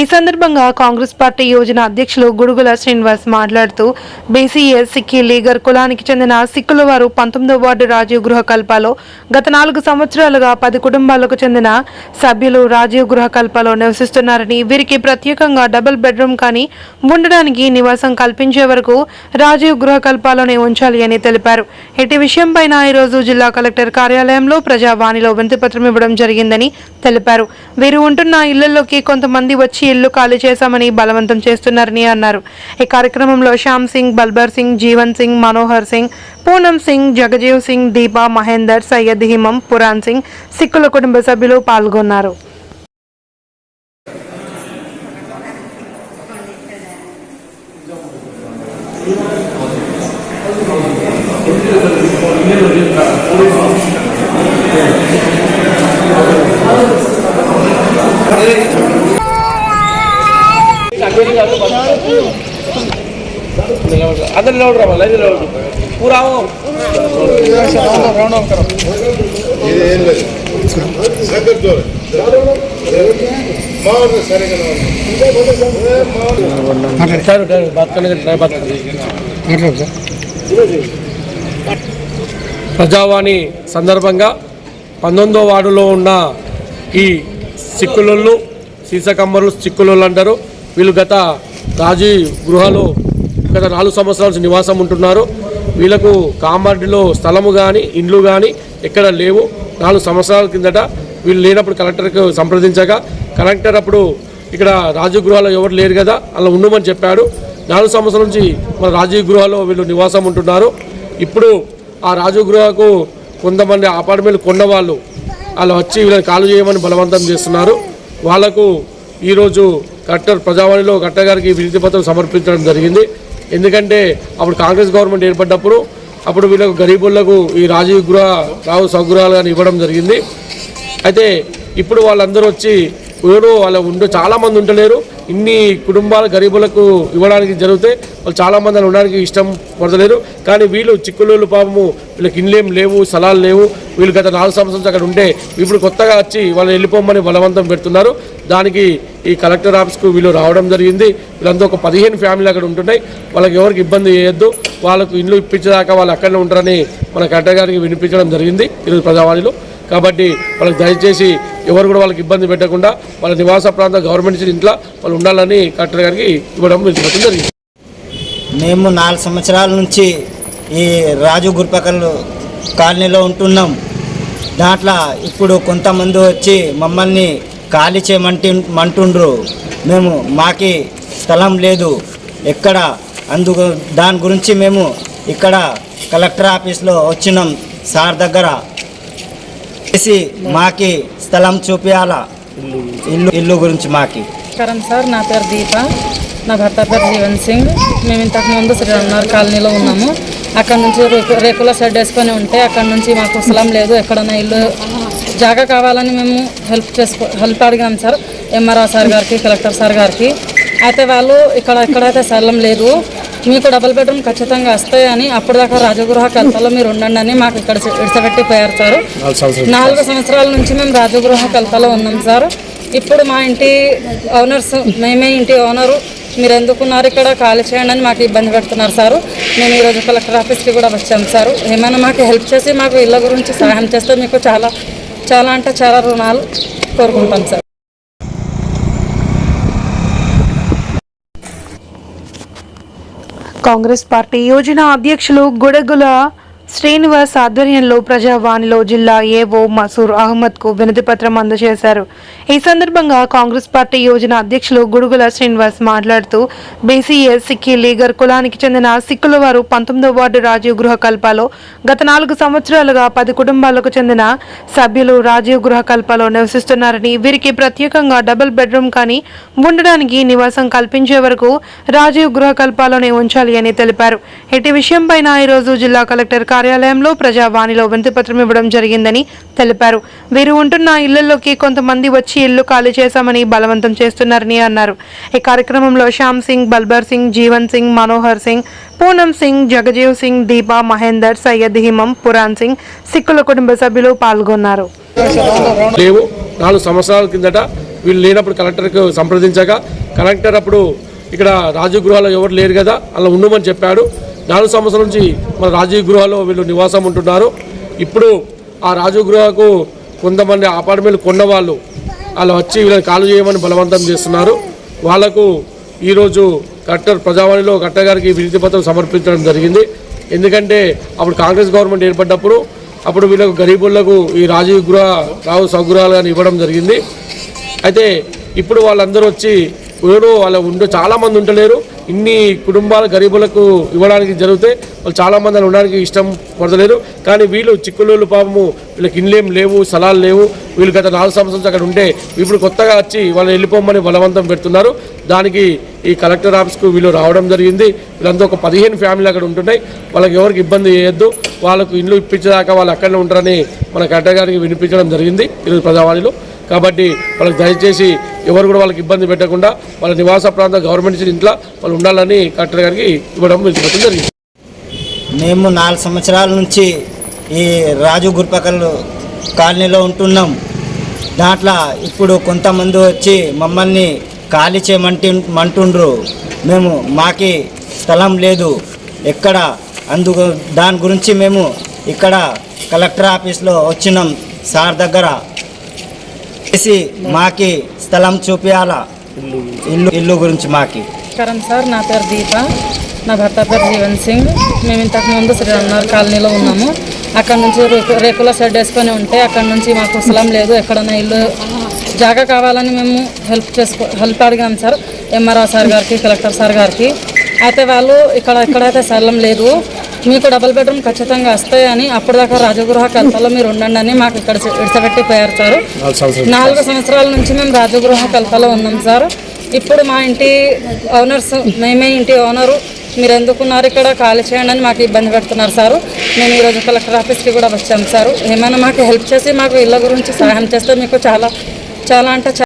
ఈ సందర్భంగా కాంగ్రెస్ పార్టీ యోజన అధ్యక్షులు గుడుగుల శ్రీనివాస్ మాట్లాడుతూ బీసీఎస్ సిక్కి లీగర్ కులానికి చెందిన సిక్కుల వారు పంతొమ్మిదో వార్డు రాజీవ్ గృహ కల్పాలో గత నాలుగు సంవత్సరాలుగా పది కుటుంబాలకు చెందిన సభ్యులు రాజీవ్ గృహ కల్పాలో నివసిస్తున్నారని వీరికి ప్రత్యేకంగా డబుల్ బెడ్రూమ్ కానీ ఉండడానికి నివాసం కల్పించే వరకు రాజీవ్ గృహ కల్పాలోనే ఉంచాలి అని తెలిపారు. ఇటు విషయంపైన ఈరోజు జిల్లా కలెక్టర్ కార్యాలయంలో ప్రజావాణిలో వినతిపత్రం ఇవ్వడం జరిగిందని తెలిపారు. వీరు ఉంటున్న ఇళ్ళలోకి కొంతమంది వచ్చి ఇల్లు ఖాళీ చేశామని బలవంతం చేస్తున్నారని అన్నారు. ఈ కార్యక్రమంలో శ్యామ్ సింగ్ బల్బర్ సింగ్ జీవన్ సింగ్ మనోహర్ సింగ్ పూనం సింగ్ జగజీవ్ సింగ్ దీపా మహేందర్ సయ్యద్ హిమం పురాణ్ సింగ్ సిక్కుల కుటుంబ సభ్యులు పాల్గొన్నారు. अंदर लौट रहा लाइन लौट पूरा आओ ఇది ఏం లేదు దగ్గర దూరం మామూలుగా సరిగా ठहरो ठहरो बात करने का ट्राई बात करें ప్రజావాణి సందర్భంగా పంతొమ్మిదో వార్డులో ఉన్న ఈ సిక్కులు సీసకమ్మరు చిక్కులు అంటారు వీళ్ళు గత రాజీ గృహలో గత నాలుగు సంవత్సరాల నుంచి నివాసం ఉంటున్నారు. వీళ్ళకు కామారెడ్డిలో స్థలము కానీ ఇండ్లు కానీ ఎక్కడ లేవు. నాలుగు సంవత్సరాల కిందట వీళ్ళు లేనప్పుడు కలెక్టర్కు సంప్రదించగా కలెక్టర్ అప్పుడు ఇక్కడ రాజీవ్ గృహాలు ఎవరు లేరు కదా అలా ఉండమని చెప్పాడు. నాలుగు సంవత్సరాల నుంచి మన రాజీవ్ గృహాలో వీళ్ళు నివాసం ఉంటున్నారు. ఇప్పుడు ఆ రాజీవ్ గృహకు కొంతమంది అపార్ట్మెంట్లు కొన్న వాళ్ళు వాళ్ళు వచ్చి వీళ్ళని కాలు చేయమని బలవంతం చేస్తున్నారు. వాళ్ళకు ఈరోజు కలెక్టర్ ప్రజావాణిలో కలెక్టర్ గారికి వినతి పత్రం సమర్పించడం జరిగింది. ఎందుకంటే అప్పుడు కాంగ్రెస్ గవర్నమెంట్ ఏర్పడ్డప్పుడు అప్పుడు వీళ్ళకు గరీబులకు ఈ రాజీవ్ గృహ రావు సౌగృహాలు కానీ ఇవ్వడం జరిగింది. అయితే ఇప్పుడు వాళ్ళందరూ వచ్చి ఎవరు వాళ్ళ ఉండు చాలామంది ఉండలేరు. ఇన్ని కుటుంబాలు గరీబులకు ఇవ్వడానికి జరిగితే వాళ్ళు చాలామంది ఉండడానికి ఇష్టం పడతలేరు కానీ వీళ్ళు చిక్కులు పాపము వీళ్ళకి ఇండ్లేం లేవు స్థలాలు లేవు. వీళ్ళు గత నాలుగు సంవత్సరాలు అక్కడ ఉంటే ఇప్పుడు కొత్తగా వచ్చి వాళ్ళు వెళ్ళిపోమని బలవంతం పెడుతున్నారు. దానికి ఈ కలెక్టర్ ఆఫీస్కు వీళ్ళు రావడం జరిగింది. వీళ్ళంతా ఒక పదిహేను ఫ్యామిలీ అక్కడ ఉంటున్నాయి. వాళ్ళకి ఎవరికి ఇబ్బంది చేయొద్దు. వాళ్ళకు ఇల్లు ఇప్పించేదాకా వాళ్ళు అక్కడనే ఉంటారని మన కలెక్టర్ గారికి వినిపించడం జరిగింది. ఈరోజు ప్రజావాణిలో కాబట్టి వాళ్ళకి దయచేసి ఎవరు కూడా వాళ్ళకి ఇబ్బంది పెట్టకుండా వాళ్ళ నివాస ప్రాంత గవర్నమెంట్ ఇంట్లో వాళ్ళు ఉండాలని కలెక్టర్ గారికి ఇవ్వడం జరిగింది. మేము నాలుగు సంవత్సరాల నుంచి ఈ రాజు గుర్పకల్ కాలనీలో ఉంటున్నాం. దాంట్లో ఇప్పుడు కొంతమంది వచ్చి మమ్మల్ని ఖాళీ చేయమంటి మంటుండ్రు. మేము మాకి స్థలం లేదు. ఎక్కడ అందుకు దాని గురించి మేము ఇక్కడ కలెక్టర్ ఆఫీస్లో వచ్చినాం. సార్ దగ్గర చేసి మాకి స్థలం చూపించాలా ఇల్లు ఇల్లు గురించి మాకి. నమస్కారం సార్ నా పేరు దీప. నా భర్త పేరు జీవన్ సింగ్. మేము ఇంతకు ముందు శ్రీరామ్నగర్ కాలనీలో ఉన్నాము. అక్కడ నుంచి రేకు రేకుల షెడ్ వేసుకొని ఉంటే అక్కడ నుంచి మాకు స్థలం లేదు. ఎక్కడన్నా ఇల్లు జాగా కావాలని మేము హెల్ప్ చేసుకో హెల్ప్ అడిగాం sir M R R sir గారికి కలెక్టర్ సార్ గారికి. అయితే వాళ్ళు ఇక్కడ ఎక్కడైతే స్థలం లేదు మీకు డబుల్ బెడ్రూమ్ ఖచ్చితంగా వస్తాయని అప్పటిదాకా రాజగృహ కల్పలో మీరు ఉండండి అని మాకు ఇక్కడ ఇడిసపెట్టి పోయారు సార్. నాలుగు సంవత్సరాల. నుంచి మేము రాజగృహ కల్పలో ఉన్నాం సార్. ఇప్పుడు మా ఇంటి ఓనర్స్ మేమే ఇంటి ఓనరు మీరు ఎందుకున్నారు ఇక్కడ? ఖాళీ చేయండి అని మాకు ఇబ్బంది పెడుతున్నారు సార్. మేము ఈరోజు కలెక్టర్ ఆఫీస్కి కూడా వచ్చాం సార్. ఏమైనా మాకు హెల్ప్ చేసి మాకు ఇళ్ళ గురించి సహాయం చేస్తే మీకు చాలా చాలా అంటే చాలా రుణాలు కోరుకుంటాం సార్. కాంగ్రెస్ పార్టీ యోజన అధ్యక్షులు గుడగుల శ్రీనివాస్ ఆధ్వర్యంలో ప్రజావాణిలో జిల్లా ఏవో మసూర్ అహ్మద్కు వినతి పత్రం అందజేశారు. ఈ సందర్భంగా కాంగ్రెస్ పార్టీ యోజన అధ్యక్షులు గుడుగుల శ్రీనివాస్ మాట్లాడుతూ బీసీఎస్ సిక్కి లీగర్ కులానికి చెందిన సిక్కుల వారు పంతొమ్మిదవ వార్డు రాజీవ్ గృహ కల్పలో గత నాలుగు సంవత్సరాలుగా పది కుటుంబాలకు చెందిన సభ్యులు రాజీవ్ గృహ కల్పలో నివసిస్తున్నారని వీరికి ప్రత్యేకంగా డబుల్ బెడ్రూమ్ కానీ ఉండడానికి నివాసం కల్పించే వరకు రాజీవ్ గృహ కల్పాలోనే ఉంచాలి అని తెలిపారు. ఇటు విషయంపైన ఈరోజు జిల్లా కలెక్టర్ కార్యాలయంలో ప్రజావాణిలో వినతిపత్రం ఇవ్వడం జరిగిందని తెలిపారు. వీరు ఉంటున్న ఇళ్ళలోకి కొంతమంది వచ్చి ఇల్లు ఖాళీ చేశామని బలవంతం చేస్తున్నారని అన్నారు. ఈ కార్యక్రమంలో శ్యామ్ సింగ్ బల్బర్ సింగ్ జీవన్ సింగ్ మనోహర్ సింగ్ పూనం సింగ్ జగజీవ్ సింగ్ దీపా మహేందర్ సయ్యద్ హిమం పురాణ్ సింగ్ సిక్కుల కుటుంబ సభ్యులు పాల్గొన్నారు. లేవు. నాలుగు సంవత్సరాల కిందట వీళ్ళు లేనప్పుడు కలెక్టర్కు సంప్రదించగా కలెక్టర్ అప్పుడు ఇక్కడ రాజు గృహాలో ఎవరు లేరు కదా అలా ఉండమని చెప్పాడు. నాలుగు సంవత్సరాల నుంచి మన రాజీవ్ గృహలో వీళ్ళు నివాసం ఉంటున్నారు. ఇప్పుడు ఆ రాజీవ్ గృహకు కొంతమంది అపార్ట్మెంట్ కొన్న వాళ్ళు వాళ్ళు వచ్చి వీళ్ళని కాలు చేయమని బలవంతం చేస్తున్నారు. వాళ్ళకు ఈరోజు కలెక్టర్ ప్రజావాణిలో కలెక్టర్ గారికి వినతి పత్రం సమర్పించడం జరిగింది. ఎందుకంటే అప్పుడు కాంగ్రెస్ గవర్నమెంట్ ఏర్పడ్డప్పుడు అప్పుడు వీళ్ళకు గరీబులకు ఈ రాజీవ్ గృహ రావు సౌగృహాలు కానీ ఇవ్వడం జరిగింది. అయితే ఇప్పుడు వాళ్ళందరూ వచ్చి ఎవరు వాళ్ళ ఉండే చాలా మంది ఉండలేరు ఇన్ని కుటుంబాలు గరీబులకు ఇవ్వడానికి జరిగితే వాళ్ళు చాలామంది ఉండడానికి ఇష్టం పడతలేరు కానీ వీళ్ళు చిక్కులు పాపము వీళ్ళకి ఇండ్లేం లేవు స్థలాలు లేవు. వీళ్ళు గత నాలుగు సంవత్సరాలు అక్కడ ఉంటే ఇప్పుడు కొత్తగా వచ్చి వాళ్ళు వెళ్ళిపోమని బలవంతం పెడుతున్నారు. దానికి ఈ కలెక్టర్ ఆఫీస్కు వీళ్ళు రావడం జరిగింది. వీళ్ళంతా ఒక పదిహేను ఫ్యామిలీ అక్కడ ఉంటున్నాయి. వాళ్ళకి ఎవరికి ఇబ్బంది చేయొద్దు. వాళ్ళకు ఇండ్లు ఇప్పించేదాకా వాళ్ళు అక్కడనే ఉంటారని మన కలెక్టర్ గారికి వినిపించడం జరిగింది. ఈరోజు ప్రజావాణిలో కాబట్టి వాళ్ళకి దయచేసి ఎవరు కూడా వాళ్ళకి ఇబ్బంది పెట్టకుండా వాళ్ళ నివాస ప్రాంత గవర్నమెంట్ ఇంట్లో వాళ్ళు ఉండాలని కలెక్టర్ గారికి ఇవ్వడం జరిగింది. మేము నాలుగు సంవత్సరాల నుంచి ఈ రాజు గుర్పకల్ కాలనీలో ఉంటున్నాం. దాంట్లో ఇప్పుడు కొంతమంది వచ్చి మమ్మల్ని ఖాళీ చేయమంటి మంటుండ్రు. మేము మాకి స్థలం లేదు. ఎక్కడ అందుకు దాని గురించి మేము ఇక్కడ కలెక్టర్ ఆఫీస్లో వచ్చినాం. సార్ దగ్గర చేసి మాకి స్థలం చూపించాలా ఇల్లు. ఇల్లు గురించి మాకి. నమస్కారం సార్ నా పేరు దీప. నా భర్త పేరు జీవన్ సింగ్. మేము ఇంతకు ముందు శ్రీ అన్నార్ కాలనీలో ఉన్నాము. అక్కడ నుంచి రేకు- రేకుల షెడ్ వేసుకొని ఉంటే అక్కడ నుంచి మాకు స్థలం లేదు. ఎక్కడన్నా ఇల్లు జాగా కావాలని మేము హెల్ప్ చేసుకో హెల్ప్ అడిగాం sir M R O sir గారికి కలెక్టర్ సార్ గారికి. అయితే వాళ్ళు ఇక్కడ ఎక్కడైతే స్థలం లేదు. మీకు డబుల్ బెడ్రూమ్ ఖచ్చితంగా వస్తాయని అప్పటిదాకా రాజగృహ కల్పలో మీరు ఉండండి అని మాకు ఇక్కడ ఇడిచబెట్టి పోయారు సార్. నాలుగు సంవత్సరాల నుంచి మేము రాజగృహ కల్పలో ఉన్నాం సార్. ఇప్పుడు మా ఇంటి ఓనర్స్ మేమే ఇంటి ఓనరు మీరు ఎందుకున్నారు ఇక్కడ? ఖాళీ చేయండి అని మాకు ఇబ్బంది పెడుతున్నారు సార్. మేము ఈరోజు కలెక్టర్ ఆఫీస్కి కూడా వచ్చాం సార్. ఏమైనా మాకు హెల్ప్ చేసి మాకు ఇళ్ళ గురించి సహాయం చేస్తే మీకు చాలా చాలా అంటే చాలా